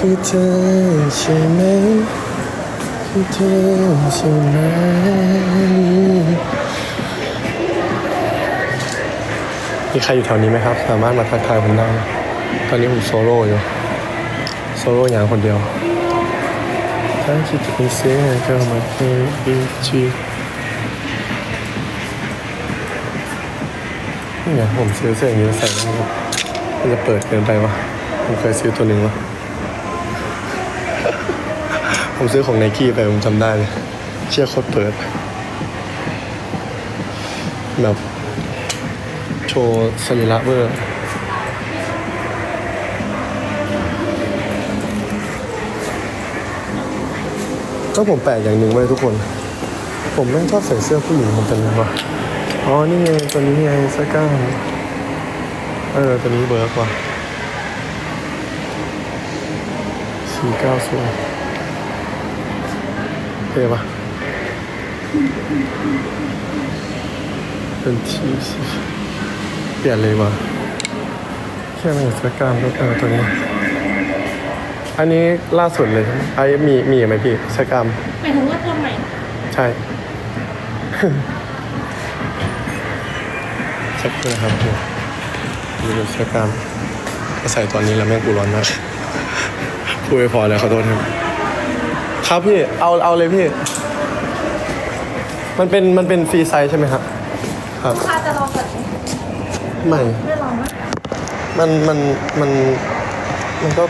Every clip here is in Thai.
คือเธอใช่ไหมคือเธอใช่ไหมมีใครอยู่แถวนี้ไหมครับ สามารถมาทักทายผมได้ตอนนี้ผมโซโล่อยู่ โซโล่อย่างคนเดียวถ้าคิดจะเป็นเสียงก็มาเป็นบีจีนี่ไงผมซื้อเสื้ออย่างนี้ใส่ได้ไหมมันจะเปิดเกินไปวะผมเคยซื้อตัวหนึ่งวะ ผมซื้อของไนกี้ไปผมจำได้เลยเชื่อโคตรเปิด แบบโชว์สรีระเวอร์ก็ผมแปลกอย่างหนึ่งไว้ทุกคน ผมไม่ชอบใส่เสื้อผู้หญิงผมเป็นไงวะอ๋อ นี่ไงตัวนี้ไงสก้าเออตัวนี้เบิร์กว่ะสี่เก้าศูนย์ เท่ปะเป็นที่สิเปลี่ยนเลยว่ะแค่ไม่เห็นเสื้อกล้ามก็เออตัวนี้ อันนี้ล่าสุดเลยใช่ไหมไอ้มีมีไหมพี่เสื้อกล้ามหมายถึงว่าตัวใหม่ ใช่ สักครู่นะครับพี่ดูดูเสื้อกล้ามก็ใส่ตอนนี้แล้วแม่งกูร้อนมากพูดไม่พอเลยขอโทษครับ ครับพี่ เอาเอาเลยพี่ มันเป็นมันเป็นฟรีไซส์ใช่ไหมครับครับลูกค้าจะลองก่อนไหมไม่ไม่ลองนะมันมันมันมันก็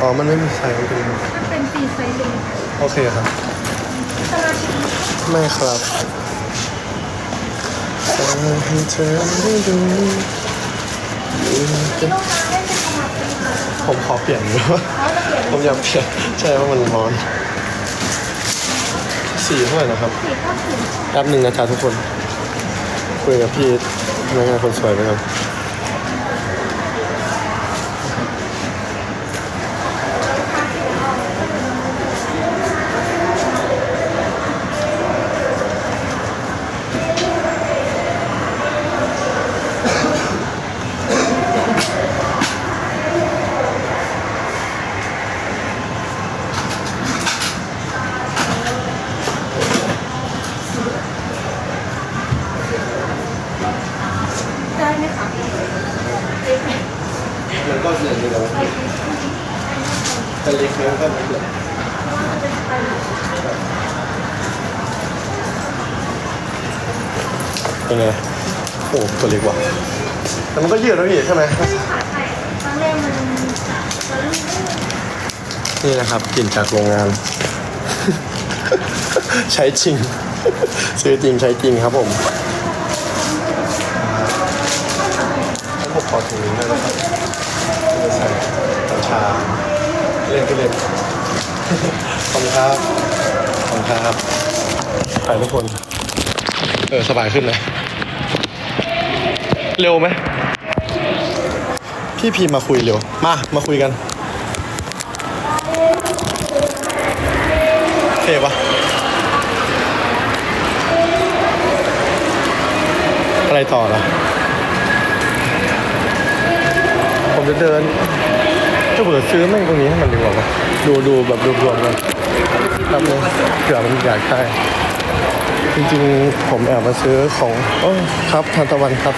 อ๋อมันไม่มีไซส์มันเป็นมันเป็นฟรีไซส์เลยโอเคครับ สมาชิกไม่ครับจะให้เธอได้ดูที่ลูกค้าได้เป็นสมาชิกค่ะผมขอเปลี่ยนดีกว่าเขาจะเปลี่ยน ผมอยากเปลี่ยนใช่ว่ามันร้อน สีเท่าไหร่นะครับแป๊บหนึ่งนะจ๊ะทุกคนคุยกับพี่พนักงานคนสวยไปครับ ได้ไหมคะ มันก็เหลืออยู่แล้วแต่เล็กแล้วก็เหลือ เป็นไง โอ้ตัวเล็กว่ะแต่มันก็ยืดแล้วพี่ใช่ไหมไม่ค่ะใช่ครั้งแรกมันมันนี่นะครับกลิ่นจากโรงงาน ใช้จริง ซื้อจริงใช้จริงครับผมให้ผมขอถุงนี้ด้วยนะครับจะใส่น้ำชาเล่นก็เล่นขอบคุณครับขอบคุณครับไปทุกคน เออสบายขึ้นเลย เร็วไหม พี่พีมาคุยเร็ว มา มาคุยกันเท่ปะอะไรต่อล่ะผมจะเดินถ้าเผื่อซื้อแม่งตรงนี้ให้มันดีกว่าวะดูดูแบบรวมๆกันแบบนึงเผื่อมันอยากได้ จริงๆ ผมแอบมาซื้อของโอ้ครับทานตะวันครับ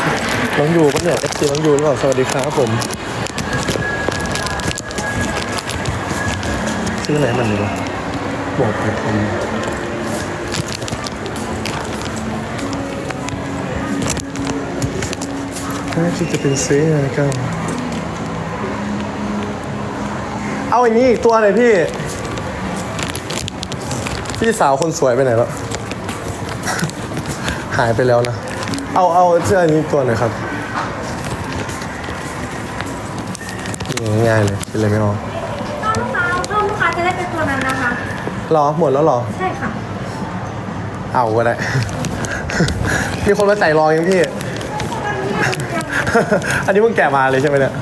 น้องยูปะเนี่ยเอฟซีน้องยูหรือเปล่าสวัสดีครับผม ซื้ออะไรให้มันดีวะบอกไปผมถ้าคิดจะเป็นซื้ออะไรก็เอาอย่างนี้อีกตัวเลยพี่ พี่สาวคนสวยไปไหนแล้ว หายไปแล้วนะ เอาเอาเสื้ออันนี้ตัวหน่อยครับนี่ง่ายเลยคิดอะไรไม่ออกต้องลูกค้าเพิ่มลูกค้าจะได้เป็นตัวนั้นนะคะรอ หมดแล้วเหรอ ใช่ค่ะ เอาก็ได้ มีคนมาใส่รองยังพี่ อันนี้เพิ่งแกะมาเลยใช่ไหมเนี่ย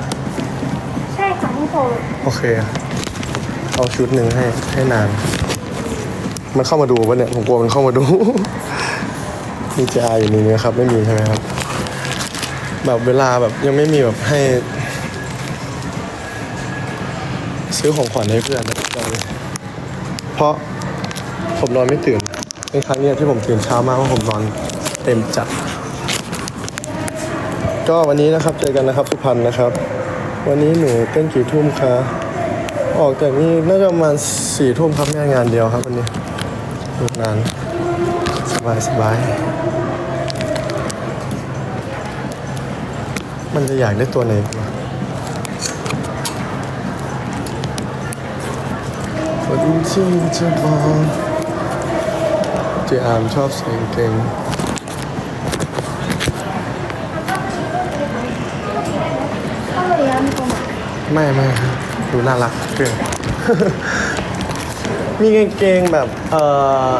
ใช่ค่ะที่โทรโอเค เอาชุดหนึ่งให้ให้นาง มันเข้ามาดูปะเนี่ยผมกลัวมันเข้ามาดู มีจาอยู่ในนี้ครับ ไม่มีใช่ไหมครับ แบบเวลาแบบยังไม่มีแบบให้ ซื้อของขวัญให้เพื่อนนะบอกเลยเพราะผมนอนไม่ตื่นเป็นครั้งนี้ที่ผมตื่นเช้ามากเพราะผมนอนเต็มจัด ก็วันนี้นะครับเจอกันนะครับสุพรรณนะครับ วันนี้หนูเต้นกี่ทุ่มคะออกจากนี่น่าจะประมาณสี่ทุ่มครับแค่งานเดียวครับวันนี้ หยุดนาน สบายสบาย มันจะอยากได้ตัวไหนดีวะคนที่จะบอกเจอามชอบเสียงเก่งต้องเรียนตรงไหนไม่ไม่ครับดูน่ารักเกิน มีกางเกงแบบเอ่อ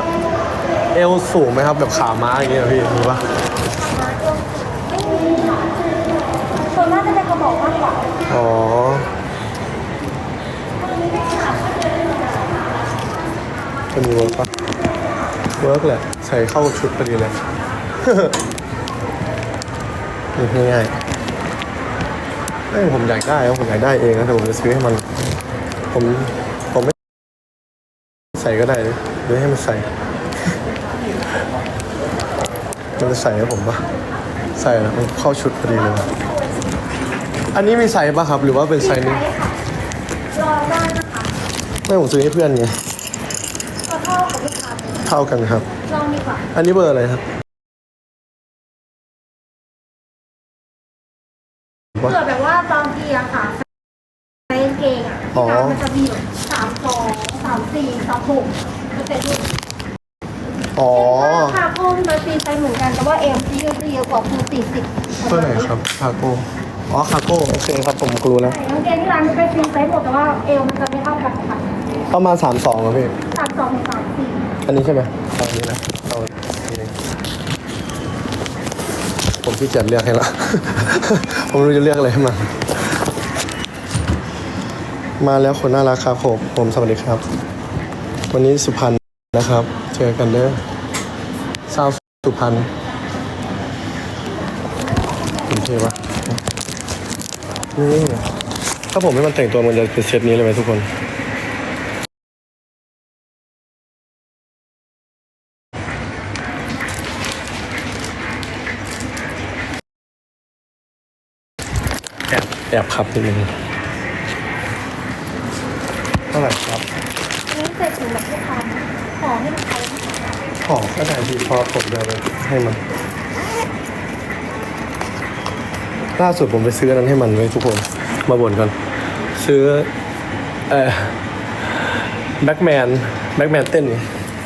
เอวสูงไหมครับแบบขาม้าอย่างเงี้ยพี่มีปะส่วนมากจะเป็นกระบอกมากกว่าอ๋อจะมีเวิร์กปะเวิร์กแหละใส่เข้าชุดพอดีเลยนี่ง่ายๆไม่ผมอยากได้ครับผมอยากได้เองนะแต่ผมจะซื้อให้มัน ผมผมไม่ ใส่ก็ได้เลยหรือให้มันใส่ มันจะใส่ให้ผมปะใส่แล้วมันเข้าชุดพอดีเลยอันนี้มีไซส์ปะครับ หรือว่าเป็นไซส์นี้รอได้นะคะไม่ผมซื้อให้เพื่อนไงก็เท่ากับลูกค้าเท่ากันครับ ลองดีกว่า อันนี้เบอร์อะไรครับเผื่อแบบว่าบางทีอะค่ะใช้กางเกงอะอ๋อที่ร้านมันจะมีแบบสามสองสามสี่สามหกจะเป็นรูปอ๋อคาโก้ที่มันตีไซส์เหมือนกันแต่ว่าเอ็มซีเยอะเยอะกว่าคือสี่สิบเบอร์ไหนครับคาโก้อ๋อคาโก้โอเคครับผมรู้แล้วกางเกงที่ร้านมันเป็นฟรีไซส์หมดแต่ว่าเอวมันจะไม่เท่ากันค่ะประมาณสามสองครับพี่สามสองถึงสามสี่อันนี้ใช่ไหมเอาอันนี้นะเอาอันนี้ผมที่เกียจเลือกให้ละ ผมไม่รู้จะเลือกอะไรให้มัน มาแล้วคนน่ารักครับผม ผมสวัสดีครับ วันนี้สุพรรณนะครับ เจอกันเด้อสาวสุพรรณโอเคปะนี่ถ้าผมให้มันแต่งตัวมันจะเป็นเซตนี้เลยไหมทุกคนแอบแอบขับนิดนึง เท่าไหร่ครับอันนี้ใส่ถุงแบบลูกค้าขอให้ลูกค้าของก็ได้ที่พอผมเดี๋ยวไปให้มัน ล่าสุดผมไปซื้ออันนั้นให้มันไว้ทุกคน มาบ่นกัน ซื้อ เอ่อแบ็กแมนแบ็กแมนเต้นนี่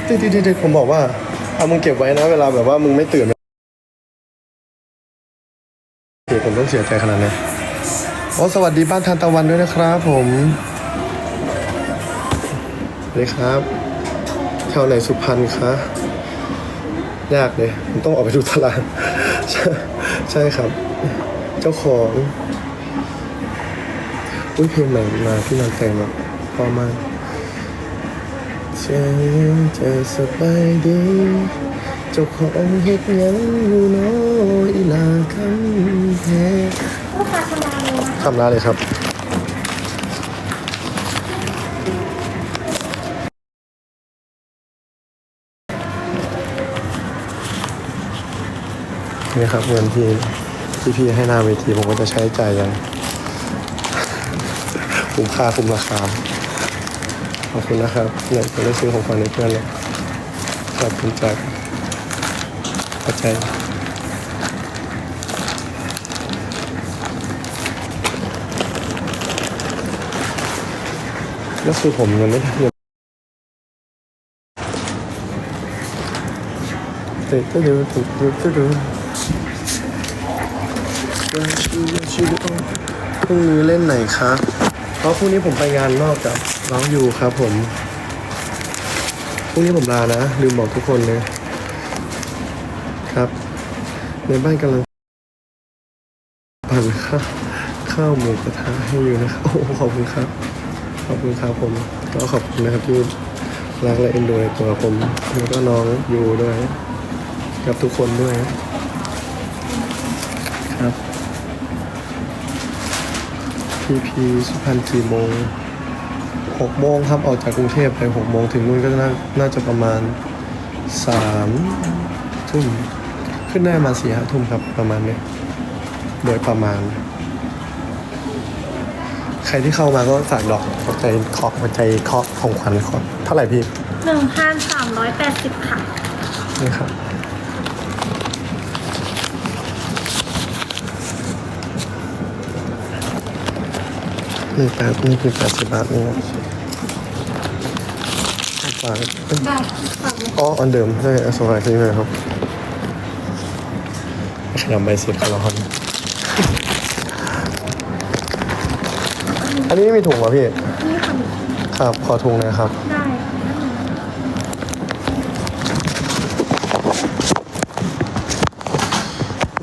ที่ที่ที่ผมบอกว่าเอามึงเก็บไว้นะ เวลาแบบว่ามึงไม่ตื่นเดี๋ยวผมต้องเสียใจขนาดนี้นโอ้สวัสดีบ้านทานตะวันด้วยนะครับผม สวัสดีครับแถวไหนสุพรรณคะยากเลยผมต้องออกไปดูตลาดใช่ใช่ครับ เจ้าของอุ้ยเพลงใหม่มาพี่นอนแต่งแบบพอมากฉันจะสบายดี เจ้าของเฮ็ดหยังอยู่เน้อยอีลาคำแพงลูกค้าชำนาญเลยนะทำร้านเลยครับ นี่ครับเงินที่ที่พี่ให้หน้าเวทีผมก็จะใช้จ่ายอย่างคุ้มค่าคุ้มราคาขอบคุณนะครับเนี่ยจะได้ซื้อของขวัญให้เพื่อนเลยขอบคุณจากปัจจัยแล้วคือผมยังไม่ได้ เตะก็เดี๋ยวตึ๊ดตึ๊ดตึ๊ดตึ๊ดชื่อพรุ่งนี้เล่นไหนคะเพราะพรุ่งนี้ผมไปงานนอกกับน้องอยู่ครับผม พรุ่งนี้ผมลานะ ลืมบอกทุกคนเลย ครับ ในบ้านกำลังปั่นข้าวข้าวหมูกระทะให้อยู่นะครับ โอ้ขอบคุณครับ ขอบคุณครับผม ก็ขอบคุณนะครับที่รักและเอ็นดูในตัวผม แล้วก็น้องอยู่ด้วย กับทุกคนด้วยครับ พีพีสุพรรณกี่โมงหกโมงครับออกจากกรุงเทพไปหกโมงถึงนู่นก็น่าน่าจะประมาณสามทุ่มขึ้นได้มาสี่ห้าทุ่มครับประมาณเนี้ยโดยประมาณ ใครที่เข้ามาก็ฝากดอกหัวใจเคาะหัวใจเคาะของขวัญขอเท่าไหร่พี่หนึ่งพันสามร้อยแปดสิบค่ะนี่ครับ นี่แปดนี่คือแปดสิบบาทนี่ครับฝากได้ฝากเลยอ๋ออันเดิมใช่สบายที่เลยครับขยำใบเสียบกันแล้วครับอันนี้ไม่มีถุงเหรอพี่ นี่ค่ะครับ ขอถุงหนะครับ ได้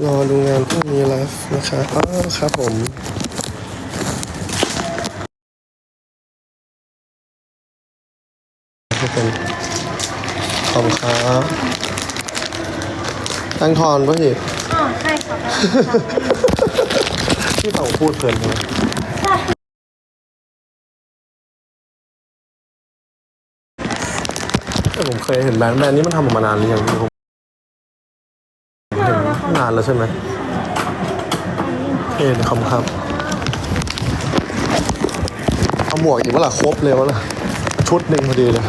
รอดูงานพรุ่งนี้ไลฟ์นะครับอ๋อครับผมทุกคนขอบคุณครับ ตั้งทอนป่ะพี่อ๋อใช่ค่ะพี่เต่าพูดเพลินใช่ไหมใช่แต่ผมเคยเห็นแบรนด์แบรนด์นี้มันทำออกมานานหรือยังพี่ผมเห็นนานแล้วใช่ไหมเท่เลยครับครับเอาหมวกอีกเมื่อไหร่ครบเลยวะล่ะชุดหนึ่งพอดีเลย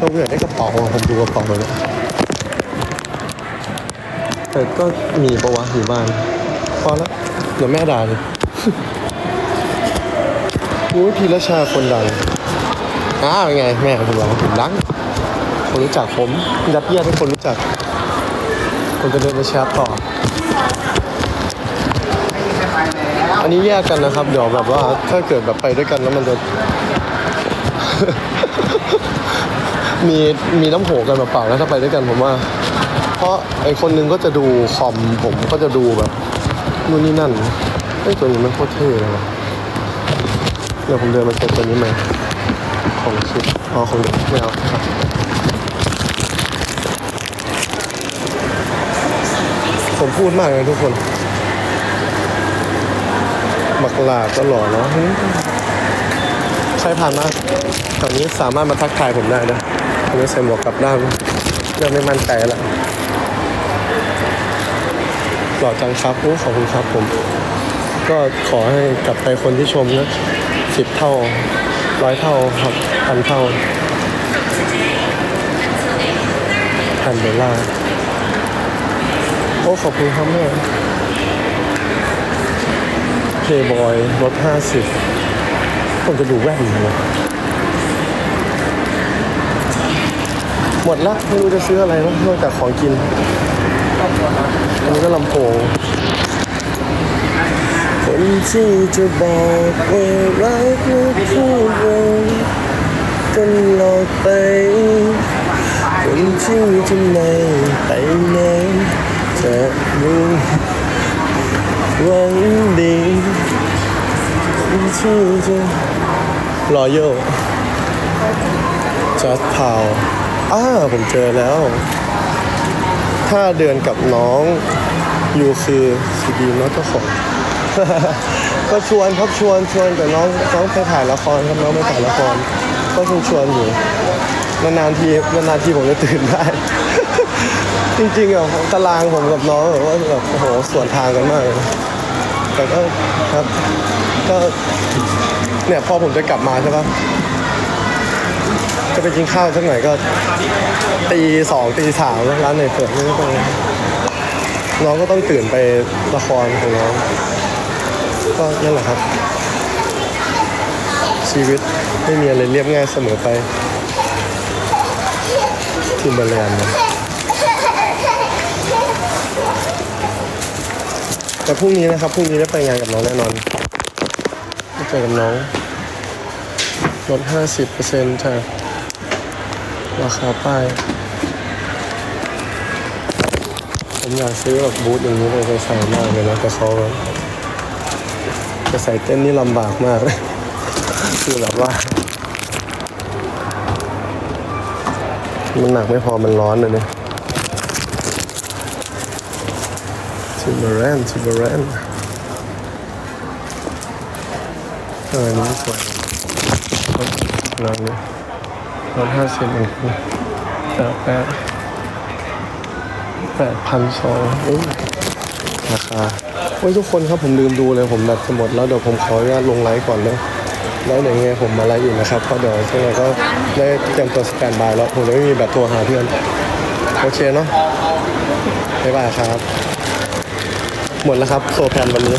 ต้องเกิดได้กระเป๋าอะผมดูกระเป๋าเลยเนี่ย แต่ก็มีปะวะอยู่บ้านพอแล้วเดี๋ยวแม่ด่าเลยอุ้ยพีรชาคนดังอ้าวเป็นไง แม่ผมบอกว่าผมดังคนรู้จักผมยัดเยียดให้คนรู้จักคนจะเดินไปแชทต่อ อันนี้แยกกันนะครับ เดี๋ยวแบบว่าถ้าเกิดแบบไปด้วยกันแล้วมันจะ มีมีน้ำโหกันแบบเปล่าแล้วถ้าไปด้วยกันผมว่าเพ ราะไอคนนึงก็จะดูคอมผมก็จะดูแบบนู่นนี่นั่นไอตัวนี้มันโคตรเท่เลยวะเดี๋ยวผมเดินมาเจอตัวนี้มของชิปอ๋อของเด็กไม่เอาครับผมพูดมากเลยทุกคนบักลาก็หล่อเนาะใครผ่านมาแถวนี้สามารถมาทักทายผมได้นะผมจะใส่หมวกกลับด้านเริ่มไม่มั่นใจแล้ว หล่อจังครับโอ้ขอบคุณครับผม ก็ขอให้กลับไปคนที่ชมนะสิบเท่าร้อยเท่าครับพันเท่าพันเดอลลาร์โอ้ขอบคุณครับแม่เคบอยลดห้าสิบผมจะดูแว่นเลยหมดละไม่รู้จะซื้ออะไรแล้วนอกจากของกิน อันนี้ก็ลำโพงคนที่จะบอกว่ารักและพูดว่ากันหลอกไปคนที่จะไม่ไปไหนจะรู้หวังดีคนที่จะรอโยจัดเผาอ้าผมเจอแล้ว ถ้าเดือนกับน้องอยู่คือซีดีน้องเจ้าของ ก็ชวนครับชวนชวนแต่น้องน้องไปถ่ายละครครับน้องไปถ่ายละคร ก็ชวนชวนอยู่นานๆทีนานๆทีผมจะตื่นได้ จริงๆอะตารางผมกับน้องแบบว่าแบบโอ้โหสวนทางกันมากแต่ก็ครับก็เนี่ยพอผมจะกลับมาใช่ปะ จะไปกินข้าวสักหน่อยก็ตีสองตีสามร้านไหนเปิดไม่ต้องน้องก็ต้องตื่นไปละครของน้อง ก็นั่นแหละครับ ชีวิตไม่มีอะไรเรียบง่ายเสมอไปทิมเบอร์แลนด์นแต่พรุ่งนี้นะครับพรุ่งนี้ได้ไปงานกับน้องแน่นอนได้เจอกับน้องลด50%ค่ะ ราคาป้ายผมอยากซื้อแบบบูธอย่างนี้เลยไปใส่มากเลยนะแต่เขาจะใส่เต้นนี่ลำบากมาก คือแบบว่า มันหนักไม่พอมันร้อนเลยเนี่ยทิมเบอร์แรนทิมเบอร์แรนเออนนี้สวยลองดู ลดห้าสิบองคูแปดแปดแปดพันสองราคาโอ้ยทุกคนครับผมลืมดูเลยผมแบตจะหมดแล้วเดี๋ยวผมขออนุญาตลงไลฟ์ก่อนเลยแล้วเดี๋ยวยังไงผมมาไลฟ์อีกนะครับเพราะเดี๋ยวช่วงนี้ก็ได้เตรียมตัวสแกนบายแล้วผมจะไม่มีแบตโทรหาเพื่อนโอเคเนาะบ๊ายบายครับ หมดแล้วครับโซแพนวันนี้